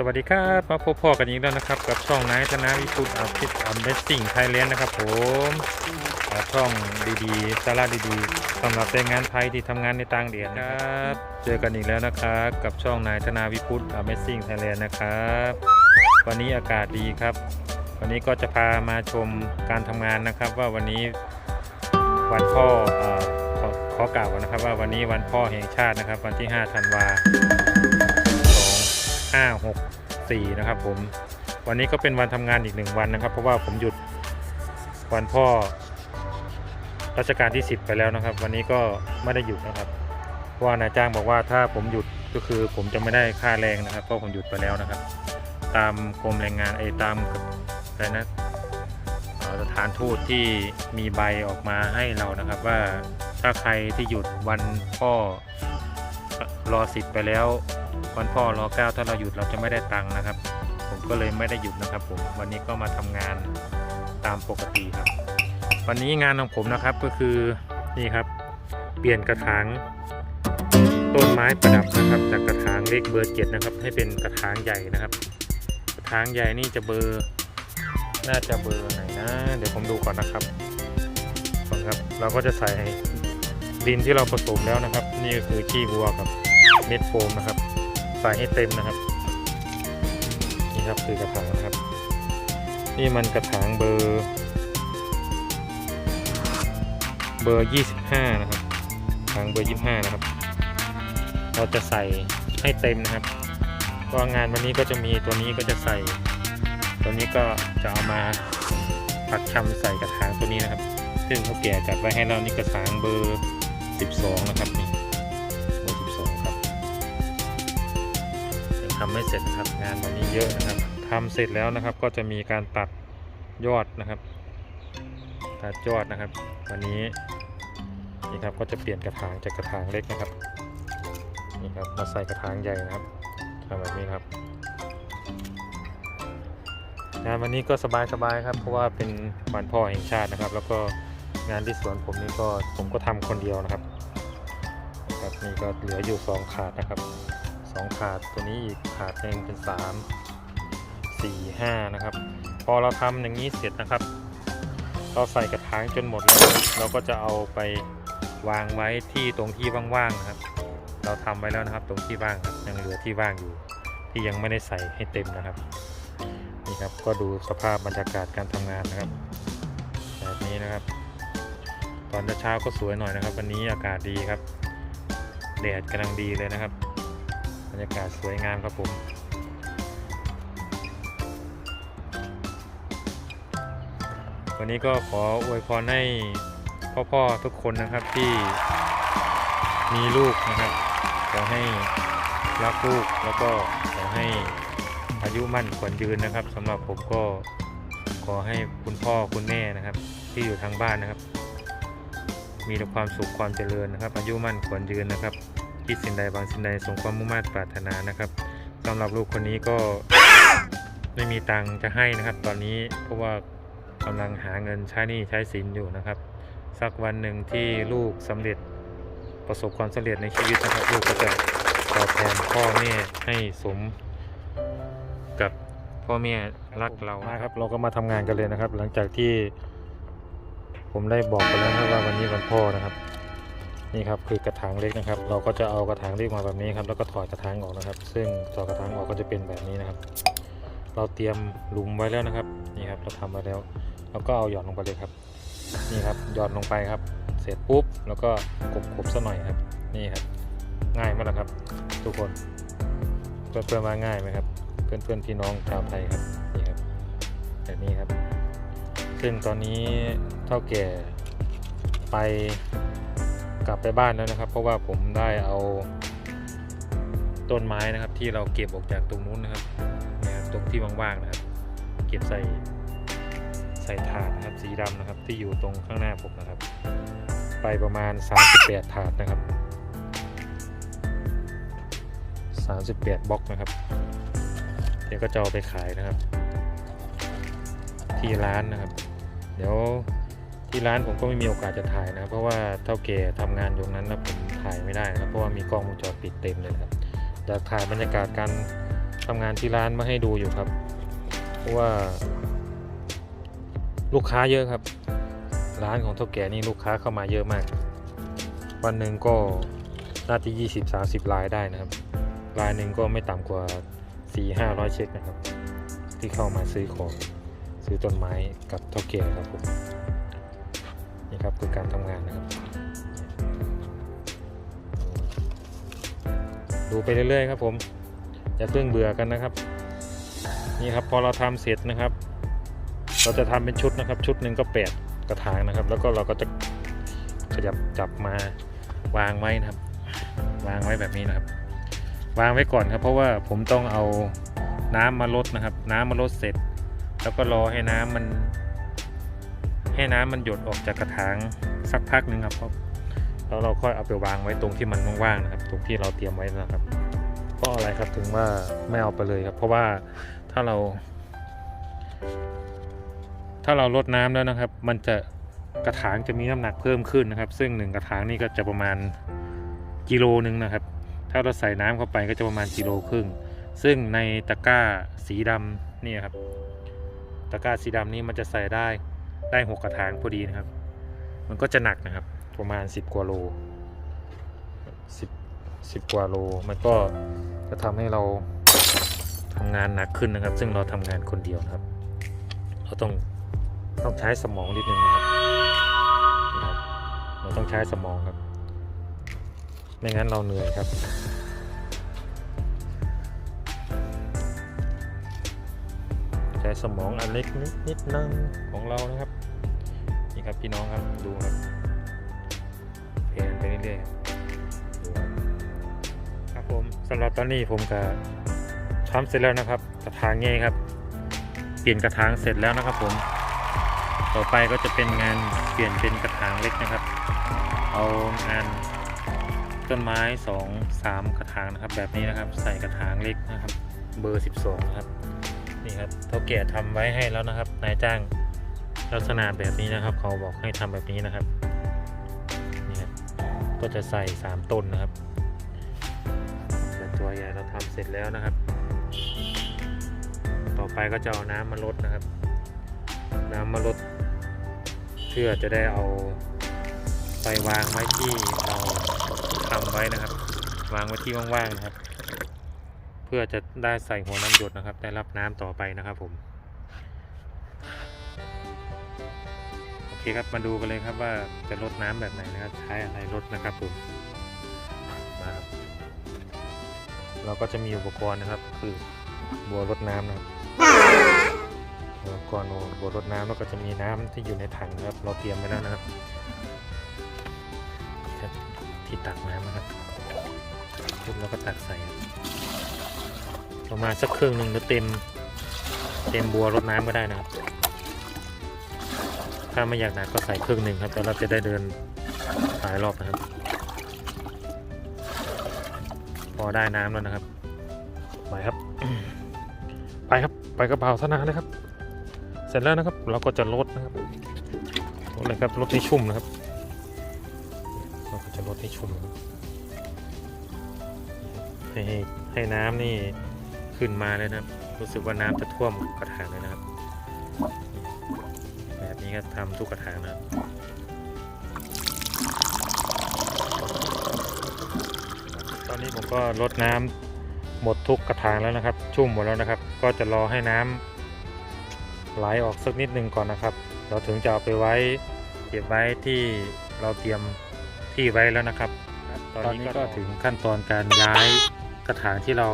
สวัสดีครับมาพบพ่อกันอีกแล้วนะครับ กับช่องนายธนาวิพุทธอาฟิตอัมเบสติ้งไทยแลนด์นะครับผมช่องดีๆสาระดีๆสำหรับแรงงานไทยที่ทำงานในต่างแดนนะครับเจอกันอีกแล้วนะครับกับช่องนายธนาวิพุทธอัมเบสติ้งไทยแลนด์นะครับวันนี้อากาศดีครับ วันนี้ก็จะพามาชมการทำงานนะครับ ว่าวันนี้วันพ่ออขอกล่าวนะครับ ว่าวันนี้วันพ่อแห่งชาตินะครับ วันที่ 5 ธันวา5 6 5,6,4 นะครับผม วันนี้ก็เป็นวันทำงานอีกหนึ่งวันนะครับ เพราะว่าผมหยุดวันพ่อรัชกาลที่ 10 ไปแล้วนะครับ วันนี้ก็ไม่ได้หยุดนะครับเพราะว่านายจ้างบอกว่าถ้าผมหยุดก็คือผมจะไม่ได้ค่าแรงนะครับ เพราะผมหยุดไปแล้วนะครับ ตามกรมแรงงานไอ้ตามอะไรนะสถานทูตที่มีใบออกมาให้เรานะครับว่าถ้าใครที่หยุดวันพ่อรอสิทธิ์ไปแล้ว วันพ่อรอเก้าถ้าเราหยุดเราจะไม่ได้ตังค์นะครับ ผมก็เลยไม่ได้หยุดนะครับ ผมวันนี้ก็มาทำงานตามปกติครับ วันนี้งานของผมนะครับก็คือนี่ครับ เปลี่ยนกระถางต้นไม้ประดับนะครับ จากกระถางเล็กเบอร์เจ็ดนะครับ ให้เป็นกระถางใหญ่นะครับ กระถางใหญ่นี่จะเบอร์น่าจะเบอร์ไหนนะ เดี๋ยวผมดูก่อนนะครับก่อนครับ เราก็จะใส่ดินที่เราผสมแล้วนะครับ นี่ก็คือขี้วัวกับเม็ดโฟมนะครับ ใส่ให้เต็มนะครับ นี่ครับคือกระถางนะครับ นี่มันกระถางเบอร์ เบอร์ 25 นะครับกระถางเบอร์ 25 นะครับ เราจะใส่ให้เต็มนะครับ ก็งานวันนี้ก็จะมีตัวนี้ก็จะใส่ ตัวนี้ก็จะเอามาปักชำใส่กระถางตัวนี้นะครับ ซึ่งเขาแก่จัดไว้ให้เรานี่กระถางเบอร์ 12 นะครับนี่ ทำไม่เสร็จนะครับงานวันนี้เยอะนะครับทำเสร็จแล้วนะครับ ก็จะมีการตัดยอดนะครับ ตัดยอดนะครับ วันนี้นี่ครับก็จะเปลี่ยนกระถางจากกระถางเล็กนะครับนี่ครับมาใส่กระถางใหญ่นะครับทำแบบนี้ครับ งานวันนี้ก็สบายๆครับ เพราะว่าเป็นวันพ่อแห่งชาตินะครับ แล้วก็งานที่สวนผมนี่ก็ผมก็ทำคนเดียวนะครับครับนี่ก็เหลืออยู่สองขาดนะครับ สองขาดตัวนี้อีกขาดหนึ่งเป็นสามสี่ห้านะครับ พอเราทำอย่างนี้เสร็จนะครับ เราใส่กระถางจนหมดแล้ว เราก็จะเอาไปวางไว้ที่ตรงที่ว่างๆนะครับ เราทำไว้แล้วนะครับ ตรงที่ว่างครับยังเหลือที่ว่างอยู่ ที่ยังไม่ได้ใส่ให้เต็มนะครับนี่ครับก็ดูสภาพบรรยากาศการทำงานนะครับ แบบนี้นะครับ ตอนเช้าก็สวยหน่อยนะครับ วันนี้อากาศดีครับแดดกำลังดีเลยนะครับ รรยากาศสวยงามครับผมวันนี้ก็ขออวยพรให้พ่อๆทุกคนนะครับที่มีลูกนะครับขอให้รักลูกแล้วก็ขอให้อายุมั่นขวัญยืนนะครับสำหรับผมก็ขอให้คุณพ่อคุณแม่นะครับ ที่อยู่ทางบ้านนะครับ มีแต่ความสุขความเจริญนะครับ อายุมั่นขวัญยืนนะครับ คิดสิ่งใดบางสิ่งใดสมความมุ่งมั่นปรารถนานะครับสำหรับลูกคนนี้ก็ไม่มีตังค์จะให้นะครับ ตอนนี้เพราะว่ากำลังหาเงินใช้หนี้ใช้สินอยู่นะครับ สักวันหนึ่งที่ลูกสำเร็จประสบความสำเร็จในชีวิตนะครับ ลูกก็จะตอบแทนพ่อแม่ให้สมกับพ่อแม่รักเรานะครับ เราก็มาทำงานกันเลยนะครับ หลังจากที่ผมได้บอกไปแล้วนะว่าวันนี้วันพ่อนะครับ นี่ครับคือกระถางเล็กนะครับ เราก็จะเอากระถางเล็กมาแบบนี้ครับ แล้วก็ถอดกระถางออกนะครับ ซึ่งถอดกระถางออกก็จะเป็นแบบนี้นะครับ เราเตรียมหลุมไว้แล้วนะครับ นี่ครับเราทำไว้แล้วเราก็เอาหย่อนลงไปเลยครับ นี่ครับหย่อนลงไปครับ เสร็จปุ๊บแล้วก็กบกบๆซะหน่อยครับ นี่ครับ ง่ายมากนะครับ ทุกคนเพื่อนเพื่อนๆว่าง่ายไหมครับเพื่อนเพื่อนๆพี่น้องชาวไทยครับนี่ครับแบบนี้ครับ ซึ่งตอนนี้เท่าแก่ไป กลับไปบ้านแล้วนะครับ เพราะว่าผมได้เอาต้นไม้นะครับ ที่เราเก็บออกจากตรงนู้นนะครับเนี่ยตรงที่ว่างๆนะครับ เก็บใส่ใส่ถาดนะครับ สีดำนะครับ ที่อยู่ตรงข้างหน้าผมนะครับ ไปประมาณ 38 ถาดนะครับ 38บล็อกนะครับเดี๋ยวก็จะเอาไปขายนะครับ ที่ร้านนะครับ เดี๋ยว ที่ร้านผมก็ไม่มีโอกาสจะถ่ายนะ เพราะว่าเท่าแก่ทำงานอยู่นั้นแล้วผมถ่ายไม่ได้นะเพราะว่ามีกล้องวงจรปิดเต็มเลยครับอยากถ่ายบรรยากาศการทำงานที่ร้านมาให้ดูอยู่ครับ เพราะว่าลูกค้าเยอะครับ ร้านของเท่าแก่นี่ลูกค้าเข้ามาเยอะมาก วันหนึ่งก็น่าจะ20 30รายได้นะครับรายหนึ่งก็ไม่ต่ำกว่า 4 500 เช็คนะครับ ที่เข้ามาซื้อของซื้อต้นไม้กับเท่าแก่ครับผม ครับคือการทำงานนะครับ ดูไปเรื่อยๆครับผมอย่าเพิ่งเบื่อกันนะครับ นี่ครับพอเราทำเสร็จนะครับ เราจะทำเป็นชุดนะครับ ชุดหนึ่งก็แปดกระถางนะครับ แล้วก็เราก็จะขยับจับมาวางไว้นะครับ วางไว้แบบนี้นะครับ วางไว้ก่อนครับ เพราะว่าผมต้องเอาน้ำมาลดนะครับ น้ำมาลดเสร็จ แล้วก็รอให้น้ำมัน ให้น้ำมันหยดออกจากกระถางสักพักหนึ่งครับเพราะแล้วเราค่อยเอาไปวางไว้ตรงที่มันว่างๆนะครับ ตรงที่เราเตรียมไว้นะครับเพราะอะไรครับถึงว่าไม่เอาไปเลยครับ เพราะว่าถ้าเรา ถ้าเราลดน้ำแล้วนะครับ มันจะกระถางจะมีน้ำหนักเพิ่มขึ้นนะครับ ซึ่งหนึ่งกระถางนี่ก็จะประมาณกิโลนึงนะครับ ถ้าเราใส่น้ำเข้าไปก็จะประมาณกิโลครึ่ง ซึ่งในตะกร้าสีดำนี่ครับ ตะกร้าสีดำนี้มันจะใส่ได้ ได้หกกระถางพอดีนะครับ มันก็จะหนักนะครับ ประมาณ10กว่าโล10 10กว่าโล มันก็จะทำให้เราทำงานหนักขึ้นนะครับ ซึ่งเราทำงานคนเดียวนะครับ เราต้องต้องใช้สมองนิดนึงนะครับ เราต้องใช้สมองครับ ไม่งั้นเราเหนื่อยครับ ช้สมองอันเล็กนิดนิดนึงของเรานะครับ นี่ครับพี่น้องครับดูครับเพลนไปเรื่อยๆครับครับผมสำหรับตอนนี้ผมก็ทำเสร็จแล้วนะครับกระถางเงี้ครับ เปลี่ยนกระถางเสร็จแล้วนะครับ ผม ต่อไปก็จะเป็นงานเปลี่ยนเป็นกระถางเล็กนะครับ เอางานต้นไม้สองสามกระถางนะครับ แบบนี้นะครับ ใส่กระถางเล็กนะครับ เบอร์ 12 นะครับ ครับเท่าแก่ทำไว้ให้แล้วนะครับ นายจ้างลักษณะแบบนี้นะครับ เขาบอกให้ทำแบบนี้นะครับนี่ครับก็จะใส่ 3 ต้นนะครับส่วนตัวใหญ่เราทำเสร็จแล้วนะครับ ต่อไปก็จะเอาน้ำมาลดนะครับ น้ำมาลดเพื่อจะได้เอาไปวางไว้ที่เราทำไว้นะครับ วางไว้ที่ว่างๆนะครับ เพื่อจะได้ใส่หัวน้ำหยดนะครับ ได้รับน้ำต่อไปนะครับผม โอเคครับมาดูกันเลยครับว่าจะลดน้ำแบบไหนนะครับ ใช้อะไรลดนะครับผมมาครับเราก็จะมีอุปกรณ์นะครับ คือบัวรดน้ำนะครับอุปกรณ์บัวรดน้ำแล้วก็จะมีน้ำที่อยู่ในถังนะครับ เราเตรียมไว้แล้วนะครับที่ตักน้ำนะครับปุ๊บเราก็ตักใส่ ประมาณสักครึ่งหนึ่งหรือเต็ม เต็มบัวรดน้ำก็ได้นะครับ ถ้าไม่อยากหนักก็ใส่ครึ่งหนึ่งครับแล้วเราจะได้เดินหลายรอบนะครับ พอได้น้ำแล้วนะครับไปครับ ไปครับไปกระเป๋าธนาเลยครับ เสร็จแล้วนะครับ เราก็จะลดนะครับลดเลยครับลดให้ชุ่มนะครับ เราก็จะลดให้ชุ่มให้ให้ให้น้ำนี่ ขึ้นมาเลยนะครับ รู้สึกว่าน้ำจะท่วมกระถางเลยนะครับ แบบนี้ก็ทำทุกกระถางนะครับตอนนี้ผมก็ลดน้ำหมดทุกกระถางแล้วนะครับ ชุ่มหมดแล้วนะครับ ก็จะรอให้น้ำไหลออกสักนิดนึงก่อนนะครับ เราถึงจะเอาไปไว้เก็บไว้ที่เราเตรียมที่ไว้แล้วนะครับ ตอนนี้ก็ถึงขั้นตอนการย้ายกระถางที่เรา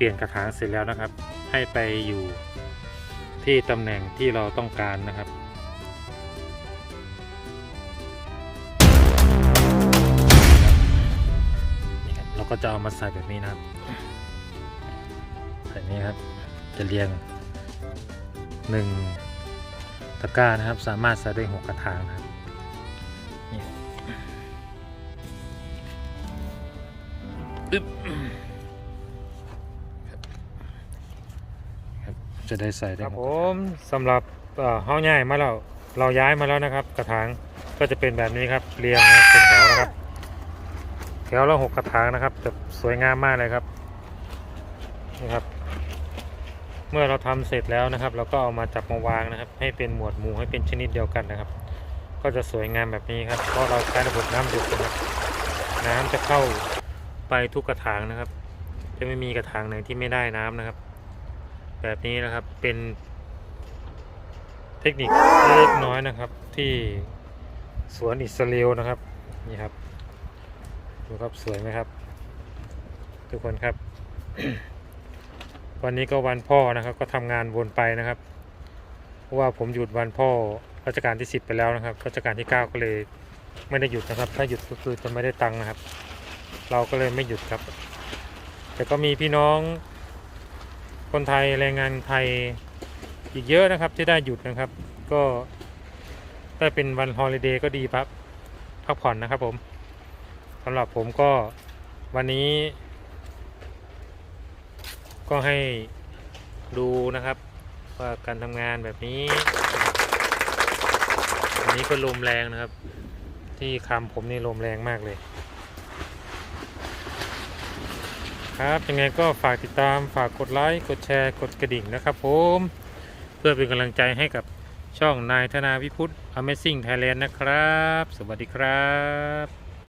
เปลี่ยนกระถางเสร็จแล้วนะครับ ให้ไปอยู่ที่ตำแหน่งที่เราต้องการนะครับนี่ครับเราก็จะเอามาใส่แบบนี้นะครับแบบนี้ครับจะเรียงหนึ่งตะกร้านะครับ สามารถใส่ได้หกกระถางนะครับนี่ครับอึ๊บ จะได้ใส่ได้ครับผมสำหรับเอ่อห้องใหญ่มาแล้วเราย้ายมาแล้วนะครับ กระถางก็จะเป็นแบบนี้ครับเรียงนะครับเป็นแถวนะครับ แถวละหกกระถางนะครับจะสวยงามมากเลยครับนะครับ เมื่อเราทำเสร็จแล้วนะครับ เราก็เอามาจับมาวางนะครับ ให้เป็นหมวดหมู่ให้เป็นชนิดเดียวกันนะครับ ก็จะสวยงามแบบนี้ครับเพราะเราใช้ระบบน้ำหยดนะครับ น้ำจะเข้าไปทุกกระถางนะครับ จะไม่มีกระถางไหนที่ไม่ได้น้ำนะครับ แบบนี้นะครับเป็นเทคนิคเล็กน้อยนะครับที่สวนอิสราเอลนะครับนี่ครับดูครับสวยไหมครับ ทุกคนครับ วันนี้ก็วันพ่อนะครับ ก็ทำงานวนไปนะครับเพราะว่าผมหยุดวันพ่อรัชกาลที่ 10 ไปแล้วนะครับรัชกาลที่ 9 ก็เลยไม่ได้หยุดนะครับ ถ้าหยุดก็คือจะไม่ได้ตังค์นะครับ เราก็เลยไม่หยุดครับ แต่ก็มีพี่น้อง คนไทยแรงงานไทยอีกเยอะนะครับที่ได้หยุดนะครับ ก็ได้เป็นวันฮอลิเดย์ก็ดีครับพักผ่อนนะครับผมสำหรับผมก็วันนี้ ก็ให้ดูนะครับ ว่าการทำงานแบบนี้อันนี้ก็ลมแรงนะครับ ที่คำผมนี่ลมแรงมากเลย ครับ ยังไงก็ฝากติดตามฝากกดไลค์กดแชร์กดกระดิ่งนะครับผมเพื่อเป็นกำลังใจให้กับช่องนายธนาวิพุทธ Amazing Thailand นะครับ สวัสดีครับ